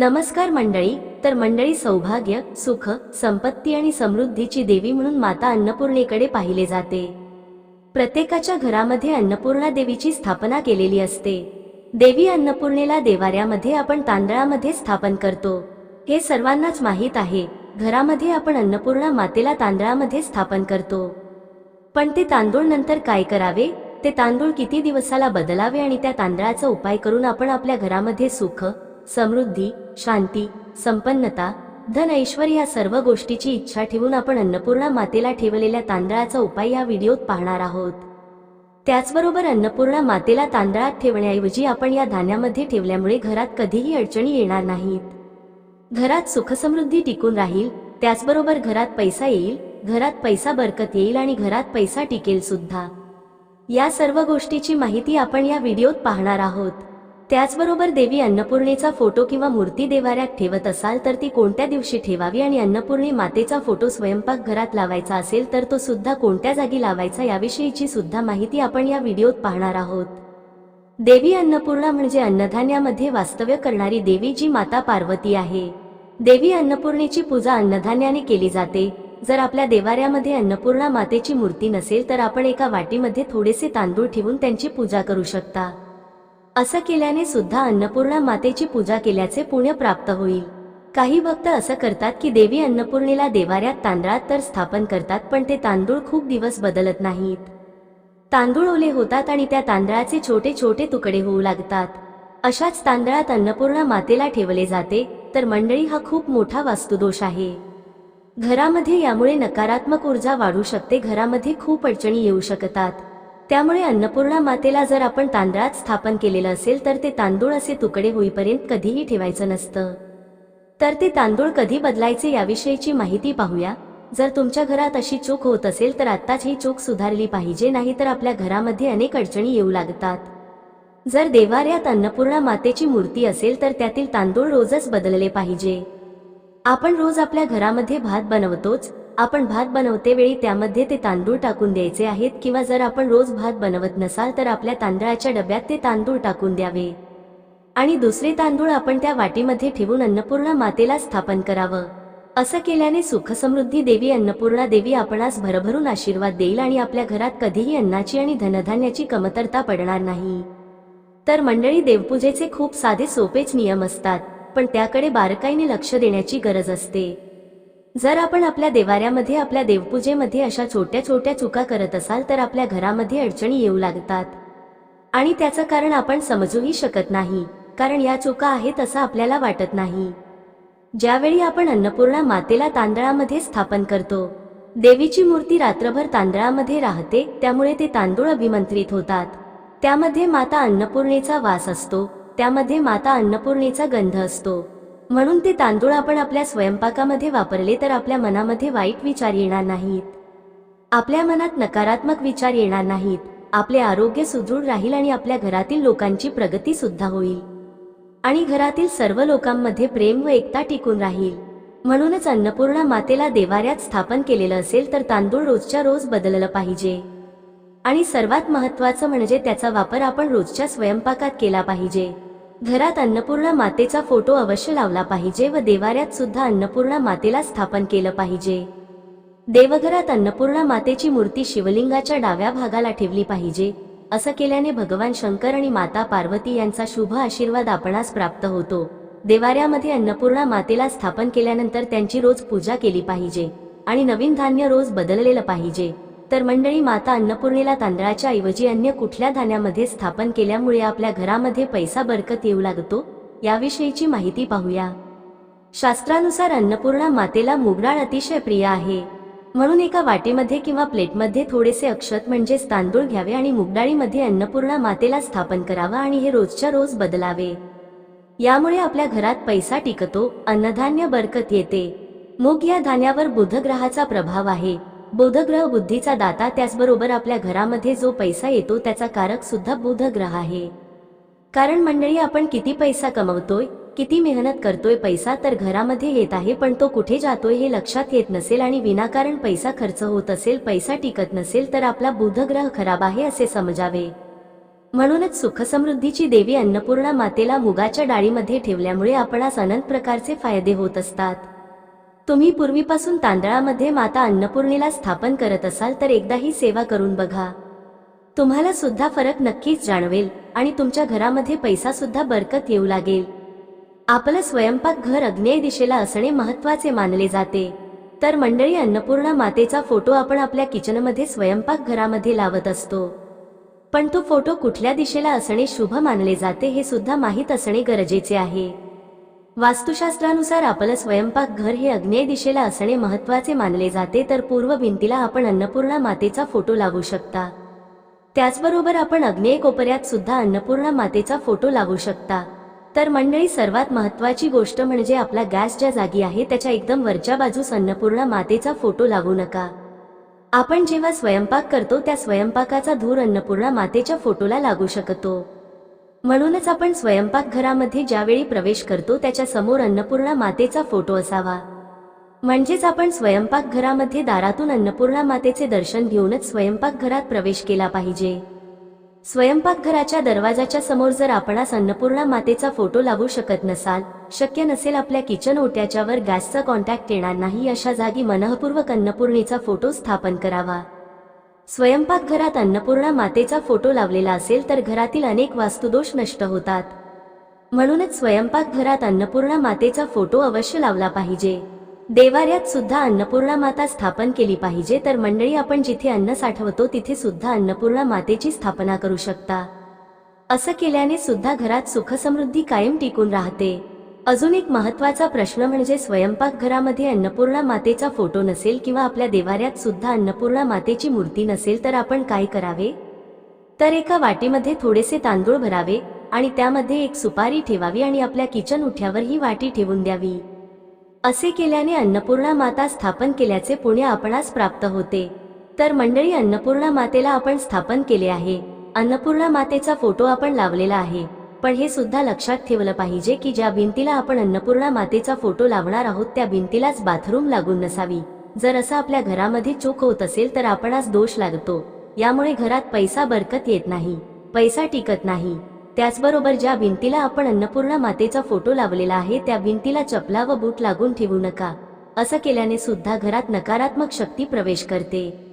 नमस्कार मंडळी तर मंडळी सौभाग्य सुख संपत्ती आणि समृद्धीची देवी म्हणून माता अन्नपूर्णेकडे पाहिले जाते. प्रत्येकाच्या घरामध्ये अन्नपूर्णा देवीची स्थापना केलेली असते. देवी अन्नपूर्णेला देवाऱ्यामध्ये आपण तांदळामध्ये स्थापन करतो. हे सर्वांनाच माहीत आहे घरामध्ये आपण अन्नपूर्णा मातेला तांदळामध्ये स्थापन करतो. पण ते तांदूळ नंतर काय करावे? ते तांदूळ किती दिवसाला बदलावे आणि त्या तांदळाचा उपाय करून आपण आपल्या घरामध्ये सुख समृद्धी शांती संपन्नता धन ऐश्वर या सर्व गोष्टीची इच्छा ठेवून आपण अन्नपूर्णा मातेला ठेवलेल्या तांदळाचा उपाय या व्हिडिओत पाहणार आहोत. त्याचबरोबर अन्नपूर्णा मातेला तांदळात ठेवण्याऐवजी आपण या धान्यामध्ये ठेवल्यामुळे घरात कधीही अडचणी येणार नाहीत. घरात सुखसमृद्धी टिकून राहील त्याचबरोबर घरात पैसा येईल घरात पैसा बरकत येईल आणि घरात पैसा टिकेल सुद्धा. या सर्व गोष्टीची माहिती आपण या व्हिडिओत पाहणार आहोत. त्याचबरोबर देवी अन्नपूर्णेचा फोटो किंवा मूर्ती देवाऱ्यात ठेवत असाल तर ती कोणत्या दिवशी ठेवावी आणि अन्नपूर्णे मातेचा फोटो स्वयंपाक घरात लावायचा असेल तर तो सुद्धा कोणत्या जागी लावायचा याविषयीची सुद्धा माहिती आपण या व्हिडिओत पाहणार आहोत. देवी अन्नपूर्णा म्हणजे अन्नधान्यामध्ये वास्तव्य करणारी देवी जी माता पार्वती आहे. देवी अन्नपूर्णेची पूजा अन्नधान्याने केली जाते. जर आपल्या देवाऱ्यामध्ये अन्नपूर्णा मातेची मूर्ती नसेल तर आपण एका वाटीमध्ये थोडेसे तांदूळ ठेवून त्यांची पूजा करू शकता. असं केल्याने सुद्धा अन्नपूर्णा मातेची पूजा केल्याचे पुण्य प्राप्त होईल. काही भक्त असं करतात की देवी अन्नपूर्णेला देवाऱ्यात तांदळात तर स्थापन करतात पण ते तांदूळ खूप दिवस बदलत नाहीत. तांदूळ ओले होतात आणि त्या तांदळाचे छोटे छोटे तुकडे होऊ लागतात. अशाच तांदळात अन्नपूर्णा मातेला ठेवले जाते तर मंडळी हा खूप मोठा वास्तुदोष आहे. घरामध्ये यामुळे नकारात्मक ऊर्जा वाढू शकते घरामध्ये खूप अडचणी येऊ शकतात. त्यामुळे अन्नपूर्णा मातेला जर आपण तांदळात स्थापन केलेलं असेल तर ते तांदूळ असे तुकडे होईपर्यंत कधीही ठेवायचं नसतं. तर ते तांदूळ कधी बदलायचे याविषयीची माहिती पाहूया. जर तुमच्या घरात अशी चूक होत असेल तर आत्ताच ही चूक सुधारली पाहिजे नाही तर आपल्या घरामध्ये अनेक अडचणी येऊ लागतात. जर देवाऱ्यात अन्नपूर्णा मातेची मूर्ती असेल तर त्यातील तांदूळ रोजच बदलले पाहिजे. आपण रोज आपल्या घरामध्ये भात बनवतोच आपण भात बनवते वेळी त्यामध्ये ते तांदूळ टाकून द्यायचे आहेत किंवा जर आपण रोज भात बनवत नसाल तर आपल्या तांदळाच्या डब्यात ते तांदूळ टाकून द्यावे. आणि दुसरे तांदूळ आपण त्या वाटीमध्ये ठेवून अन्नपूर्णा मातेला स्थापन करावं. असं केल्याने सुखसमृद्धी देवी अन्नपूर्णा देवी आपणास भरभरून आशीर्वाद देईल आणि आपल्या घरात कधीही अन्नाची आणि धनधान्याची कमतरता पडणार नाही. तर मंडळी देवपूजेचे खूप साधे सोपेच नियम असतात पण त्याकडे बारकाईने लक्ष देण्याची गरज असते. जर आपण आपल्या देवाऱ्यामध्ये आपल्या देवपूजेमध्ये अशा छोट्या छोट्या चुका करत असाल तर आपल्या घरामध्ये अडचणी येऊ लागतात. आणि त्याचं कारण आपण समजूही शकत नाही कारण या चुका आहेत असं आपल्याला वाटत नाही. ज्यावेळी आपण अन्नपूर्णा मातेला तांदळामध्ये स्थापन करतो देवीची मूर्ती रात्रभर तांदळामध्ये राहते त्यामुळे ते तांदूळ अभिमंत्रित होतात. त्यामध्ये माता अन्नपूर्णेचा वास असतो त्यामध्ये माता अन्नपूर्णेचा गंध असतो. म्हणून ते तांदूळ आपण आपल्या स्वयंपाकामध्ये वापरले तर आपल्या मनामध्ये वाईट विचार येणार नाहीत. आपल्या मनात नकारात्मक विचार येणार नाहीत. आपले आरोग्य सुदृढ राहील आणि आपल्या घरातील लोकांची प्रगती सुद्धा होईल. आणि घरातील सर्व लोकांमध्ये प्रेम व एकता टिकून राहील. म्हणूनच अन्नपूर्णा मातेला देवाऱ्यात स्थापन केलेलं असेल तर तांदूळ रोजच्या रोज बदललं पाहिजे. आणि सर्वात महत्वाचं म्हणजे त्याचा वापर आपण रोजच्या स्वयंपाकात केला पाहिजे. घरात अन्नपूर्णा मातेचा फोटो अवश्य लावला पाहिजे व देवाऱ्यात सुद्धा अन्नपूर्णा मातेला स्थापन केलं पाहिजे. देवघरात अन्नपूर्णा मातेची मूर्ती शिवलिंगाच्या डाव्या भागाला ठेवली पाहिजे असं केल्याने भगवान शंकर आणि माता पार्वती यांचा शुभ आशीर्वाद आपणास प्राप्त होतो. देवाऱ्यामध्ये अन्नपूर्णा मातेला स्थापन केल्यानंतर त्यांची रोज पूजा केली पाहिजे आणि नवीन धान्य रोज बदललेलं पाहिजे. तर मंडळी माता अन्नपूर्णेला तांदळाच्या ऐवजी अन्य कुठल्या धान्यामध्ये स्थापन केल्यामुळे आपल्या घरामध्ये पैसा बरकत येऊ लागतो याविषयीची माहिती पाहूया. शास्त्रानुसार अन्नपूर्णा मातेला मुगडाळ अतिशय प्रिय आहे. म्हणून एका वाटेमध्ये किंवा प्लेटमध्ये थोडेसे अक्षत म्हणजेच तांदूळ घ्यावे आणि मुगडाळीमध्ये अन्नपूर्णा मातेला स्थापन करावं आणि हे रोजच्या रोज बदलावे. यामुळे आपल्या घरात पैसा टिकतो अन्नधान्य बरकत येते. मूग या धान्यावर बुधग्रहाचा प्रभाव आहे. बुधग्रह बुद्धीचा दाता त्याचबरोबर आपल्या घरामध्ये जो पैसा येतो त्याचा कारक सुद्धा बुधग्रह आहे. कारण मंडळी आपण किती पैसा कमवतोय किती मेहनत करतोय पैसा तर घरामध्ये येत आहे पण तो कुठे जातोय हे लक्षात येत नसेल आणि विनाकारण पैसा खर्च होत असेल पैसा टिकत नसेल तर आपला बुधग्रह खराब आहे असे समजावे. म्हणूनच सुखसमृद्धीची देवी अन्नपूर्णा मातेला मुगाच्या डाळीमध्ये ठेवल्यामुळे आपणास अनंत प्रकारचे फायदे होत असतात. तुम्ही पूर्वीपासून तांदळामध्ये माता अन्नपूर्णेला स्थापन करत असाल तर एकदा ही सेवा करून बघा. तुम्हाला सुद्धा फरक नक्कीच जाणवेल आणि तुमच्या घरामध्ये पैसा सुद्धा बरकत येऊ लागेल. आपलं स्वयंपाक घर अग्नेय दिशेला असणे महत्त्वाचे मानले जाते. तर मंडळी अन्नपूर्णा मातेचा फोटो आपण आपल्या किचनमध्ये स्वयंपाक घरामध्ये लावत असतो. पण तो फोटो कुठल्या दिशेला असणे शुभ मानले जाते हे सुद्धा माहीत असणे गरजेचे आहे. वास्तुशास्त्रानुसार आपलं स्वयंपाक घर हे अग्नेय दिशेला असणे महत्त्वाचे मानले जाते तर पूर्व भिंतीला आपण अन्नपूर्णा मातेचा फोटो लावू शकता. त्याचबरोबर आपण अग्नेय कोपऱ्यात सुद्धा अन्नपूर्णा मातेचा फोटो लावू शकता. तर मंडळी सर्वात महत्वाची गोष्ट म्हणजे आपला गॅस ज्या जागी आहे त्याच्या एकदम वरच्या बाजूस अन्नपूर्णा मातेचा फोटो लावू नका. आपण जेव्हा स्वयंपाक करतो त्या स्वयंपाकाचा धूर अन्नपूर्णा मातेच्या फोटोला लागू शकतो. म्हणूनच आपण स्वयंपाक घरामध्ये ज्यावेळी प्रवेश करतो त्याच्यासमोर अन्नपूर्णा मातेचा फोटो असावा. म्हणजेच आपण स्वयंपाक घरामध्ये दारातून अन्नपूर्णा मातेचे दर्शन घेऊनच स्वयंपाक घरात प्रवेश केला पाहिजे. स्वयंपाक घराच्या दरवाजाच्या समोर जर आपणास अन्नपूर्णा मातेचा फोटो लावू शकत नसाल शक्य नसेल आपल्या किचन ओट्याच्यावर गॅसचा कॉन्टॅक्ट येणार नाही अशा जागी मनःपूर्वक अन्नपूर्णेचा फोटो स्थापन करावा. स्वयंपाक घरात अन्नपूर्णा मातेचा फोटो लावलेला असेल तर घरातील अनेक वास्तुदोष नष्ट होतात. म्हणूनच स्वयंपाक घरात अन्नपूर्णा मातेचा फोटो अवश्य लावला पाहिजे. देवाऱ्यात सुद्धा अन्नपूर्णा माता स्थापन केली पाहिजे तर मंडळी आपण जिथे अन्न साठवतो तिथे सुद्धा अन्नपूर्णा मातेची स्थापना करू शकता. असं केल्याने सुद्धा घरात सुखसमृद्धी कायम टिकून राहते. अजून एक महत्त्वाचा प्रश्न म्हणजे स्वयंपाक घरामध्ये अन्नपूर्णा मातेचा फोटो नसेल किंवा आपल्या देवाऱ्यात सुद्धा अन्नपूर्णा मातेची मूर्ती नसेल तर आपण काय करावे? तर एका वाटीमध्ये थोडेसे तांदूळ भरावे आणि त्यामध्ये एक सुपारी ठेवावी आणि आपल्या किचन उठ्यावर ही वाटी ठेवून द्यावी. असे केल्याने अन्नपूर्णा माता स्थापन केल्याचे पुण्य आपणास प्राप्त होते. तर मंडळी अन्नपूर्णा मातेला आपण स्थापन केले आहे. अन्नपूर्णा मातेचा फोटो आपण लावलेला आहे. पण हे सुद्धा लक्षात ठेवलं पाहिजे की ज्या भिंतीला आपण अन्नपूर्णा मातेचा फोटो लावणार आहोत त्या भिंतीलाच बाथरूम लागून नसावी. जर असं आपल्या घरामध्ये चूक होत असेल तर आपणास दोष लागतो. यामुळे घरात पैसा बरकत येत नाही पैसा टिकत नाही. त्याचबरोबर ज्या भिंतीला आपण अन्नपूर्णा मातेचा फोटो लावलेला आहे त्या भिंतीला चपला व बूट लागून ठेवू नका. असं केल्याने सुद्धा घरात नकारात्मक शक्ती प्रवेश करते.